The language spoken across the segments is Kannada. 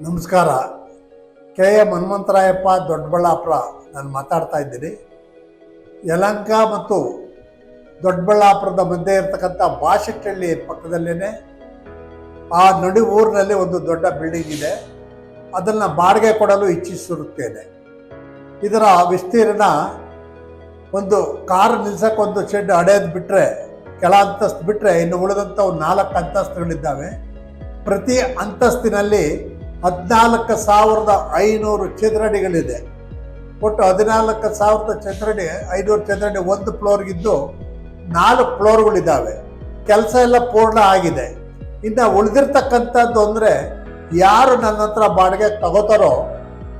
ನಮಸ್ಕಾರ. ಕೆ ಎಂ ಹನುಮಂತರಾಯಪ್ಪ ದೊಡ್ಡಬಳ್ಳಾಪುರ ನಾನು ಮಾತಾಡ್ತಾ ಇದ್ದೀನಿ. ಯಲಂಕ ಮತ್ತು ದೊಡ್ಡಬಳ್ಳಾಪುರದ ಮಧ್ಯೆ ಇರತಕ್ಕಂಥ ಬಾಶೆಟ್ಟಹಳ್ಳಿ ಪಕ್ಕದಲ್ಲೇ ಆ ನಡು ಊರಿನಲ್ಲಿ ಒಂದು ದೊಡ್ಡ ಬಿಲ್ಡಿಂಗ್ ಇದೆ. ಅದನ್ನು ಬಾಡಿಗೆ ಕೊಡಲು ಇಚ್ಛಿಸಿರುತ್ತೇನೆ. ಇದರ ವಿಸ್ತೀರ್ಣ ಒಂದು ಕಾರ್ ನಿಲ್ಸೋಕ್ಕೊಂದು ಶೆಡ್ ಅಡೆದು ಬಿಟ್ಟರೆ ಕೆಳ ಅಂತಸ್ತು ಬಿಟ್ಟರೆ ಇನ್ನು ಉಳಿದಂಥ ಒಂದು ನಾಲ್ಕು ಅಂತಸ್ತುಗಳಿದ್ದಾವೆ. ಪ್ರತಿ ಅಂತಸ್ತಿನಲ್ಲಿ ಹದಿನಾಲ್ಕು ಸಾವಿರದ ಐನೂರು ಚದರಡಿಗಳಿದೆ. ಒಟ್ಟು ಹದಿನಾಲ್ಕು ಸಾವಿರದ ಚದರಡಿ, ಐನೂರು ಚದರಡಿ ಒಂದು ಫ್ಲೋರ್ಗಿದ್ದು ನಾಲ್ಕು ಫ್ಲೋರ್ಗಳಿದ್ದಾವೆ. ಕೆಲಸ ಎಲ್ಲ ಪೂರ್ಣ ಆಗಿದೆ. ಇನ್ನು ಉಳಿದಿರ್ತಕ್ಕಂಥದ್ದು ಅಂದರೆ ಯಾರು ನನ್ನ ಹತ್ರ ಬಾಡಿಗೆ ತಗೋತಾರೋ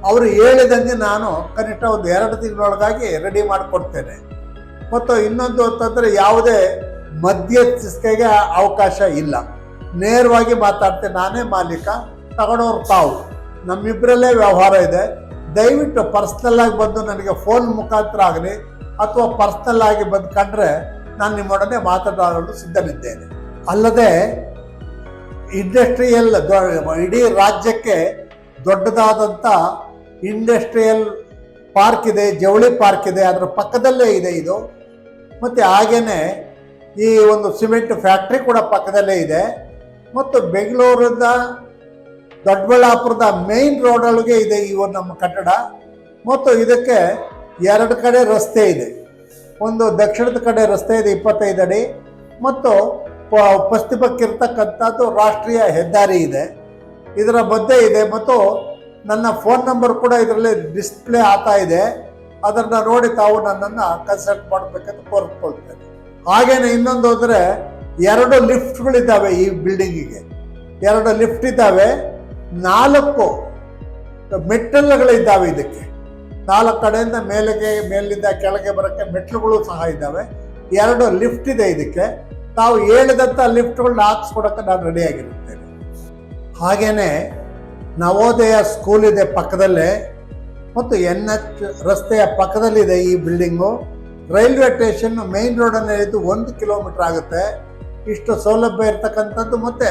ಅವರು ಹೇಳಿದಂಗೆ ನಾನು ಕನಿಷ್ಠ ಒಂದು ಎರಡು ತಿಂಗಳೊಳಗಾಗಿ ರೆಡಿ ಮಾಡಿಕೊಡ್ತೇನೆ. ಮತ್ತು ಇನ್ನೊಂದು ಅಂತಂದರೆ ಯಾವುದೇ ಮಧ್ಯಸ್ಥಿಕೆಗೆ ಅವಕಾಶ ಇಲ್ಲ. ನೇರವಾಗಿ ಮಾತಾಡ್ತೆ ನಾನೇ ಮಾಲೀಕ ತಗೊಳೋರು ತಾವು. ನಮ್ಮಿಬ್ಬರಲ್ಲೇ ವ್ಯವಹಾರ ಇದೆ. ದಯವಿಟ್ಟು ಪರ್ಸ್ನಲ್ಲಾಗಿ ಬಂದು ನನಗೆ ಫೋನ್ ಮುಖಾಂತರ ಆಗಲಿ, ಅಥವಾ ಪರ್ಸ್ನಲ್ ಆಗಿ ಬಂದು ಕಂಡ್ರೆ ನಾನು ನಿಮ್ಮೊಡನೆ ಮಾತನಾಡಲು ಸಿದ್ಧನಿದ್ದೇನೆ. ಅಲ್ಲದೆ ಇಂಡಸ್ಟ್ರಿಯಲ್ ಇಡೀ ರಾಜ್ಯಕ್ಕೆ ದೊಡ್ಡದಾದಂಥ ಇಂಡಸ್ಟ್ರಿಯಲ್ ಪಾರ್ಕ್ ಇದೆ, ಜವಳಿ ಪಾರ್ಕ್ ಇದೆ, ಅದರ ಪಕ್ಕದಲ್ಲೇ ಇದೆ ಇದು. ಮತ್ತು ಹಾಗೇನೆ ಈ ಒಂದು ಸಿಮೆಂಟ್ ಫ್ಯಾಕ್ಟ್ರಿ ಕೂಡ ಪಕ್ಕದಲ್ಲೇ ಇದೆ. ಮತ್ತು ಬೆಂಗಳೂರಿಂದ ದೊಡ್ಡಬಳ್ಳಾಪುರದ ಮೇನ್ ರೋಡೊಳಗೆ ಇದೆ ಈ ಒಂದು ನಮ್ಮ ಕಟ್ಟಡ. ಮತ್ತು ಇದಕ್ಕೆ ಎರಡು ಕಡೆ ರಸ್ತೆ ಇದೆ. ಒಂದು ದಕ್ಷಿಣದ ಕಡೆ ರಸ್ತೆ ಇದೆ ಇಪ್ಪತ್ತೈದು ಅಡಿ. ಮತ್ತು ಪಶ್ಚಿಮಕ್ಕಿರ್ತಕ್ಕಂಥದ್ದು ರಾಷ್ಟ್ರೀಯ ಹೆದ್ದಾರಿ ಇದೆ. ಇದರ ಮಧ್ಯೆ ಇದೆ. ಮತ್ತು ನನ್ನ ಫೋನ್ ನಂಬರ್ ಕೂಡ ಇದರಲ್ಲಿ ಡಿಸ್ಪ್ಲೇ ಆಗ್ತಾ ಇದೆ. ಅದನ್ನು ನೋಡಿ ತಾವು ನನ್ನನ್ನು ಕನ್ಸಲ್ಟ್ ಮಾಡಬೇಕಂತ ಕೋರ್ಕೊಳ್ತೇನೆ ಹಾಗೇನೆ ಇನ್ನೊಂದು ಅಂದರೆ ಎರಡು ಲಿಫ್ಟ್ಗಳಿದ್ದಾವೆ ಈ ಬಿಲ್ಡಿಂಗಿಗೆ. ಎರಡು ಲಿಫ್ಟ್ ಇದ್ದಾವೆ, ನಾಲ್ಕು ಮೆಟ್ಟಲುಗಳಿದ್ದಾವೆ ಇದಕ್ಕೆ. ನಾಲ್ಕು ಕಡೆಯಿಂದ ಮೇಲೆಗೆ ಮೇಲಿಂದ ಕೆಳಗೆ ಬರೋಕ್ಕೆ ಮೆಟ್ಲುಗಳು ಸಹ ಇದ್ದಾವೆ. ಎರಡು ಲಿಫ್ಟ್ ಇದೆ ಇದಕ್ಕೆ. ತಾವು ಹೇಳಿದಂಥ ಲಿಫ್ಟ್ಗಳನ್ನ ಹಾಕ್ಸ್ಕೊಡೋಕ್ಕೆ ನಾನು ರೆಡಿಯಾಗಿರುತ್ತೇನೆ. ಹಾಗೇನೆ ನವೋದಯ ಸ್ಕೂಲ್ ಇದೆ ಪಕ್ಕದಲ್ಲೇ ಮತ್ತು ಎನ್ ಎಚ್ ರಸ್ತೆಯ ಪಕ್ಕದಲ್ಲಿದೆ ಈ ಬಿಲ್ಡಿಂಗು. ರೈಲ್ವೆ ಸ್ಟೇಷನ್ ಮೇನ್ ರೋಡಲ್ಲಿ ಇದ್ದು ಒಂದು ಕಿಲೋಮೀಟರ್ ಆಗುತ್ತೆ. ಇಷ್ಟು ಸೌಲಭ್ಯ ಇರ್ತಕ್ಕಂಥದ್ದು ಮತ್ತು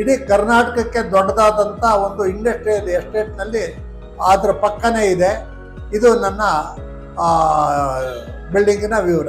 ಇಡೀ ಕರ್ನಾಟಕಕ್ಕೆ ದೊಡ್ಡದಾದಂಥ ಒಂದು ಇಂಡಸ್ಟ್ರಿಯಲ್ ಎಸ್ಟೇಟ್ನಲ್ಲಿ ಅದರ ಪಕ್ಕನೇ ಇದೆ. ಇದು ನನ್ನ ಬಿಲ್ಡಿಂಗಿನ ವಿವರ.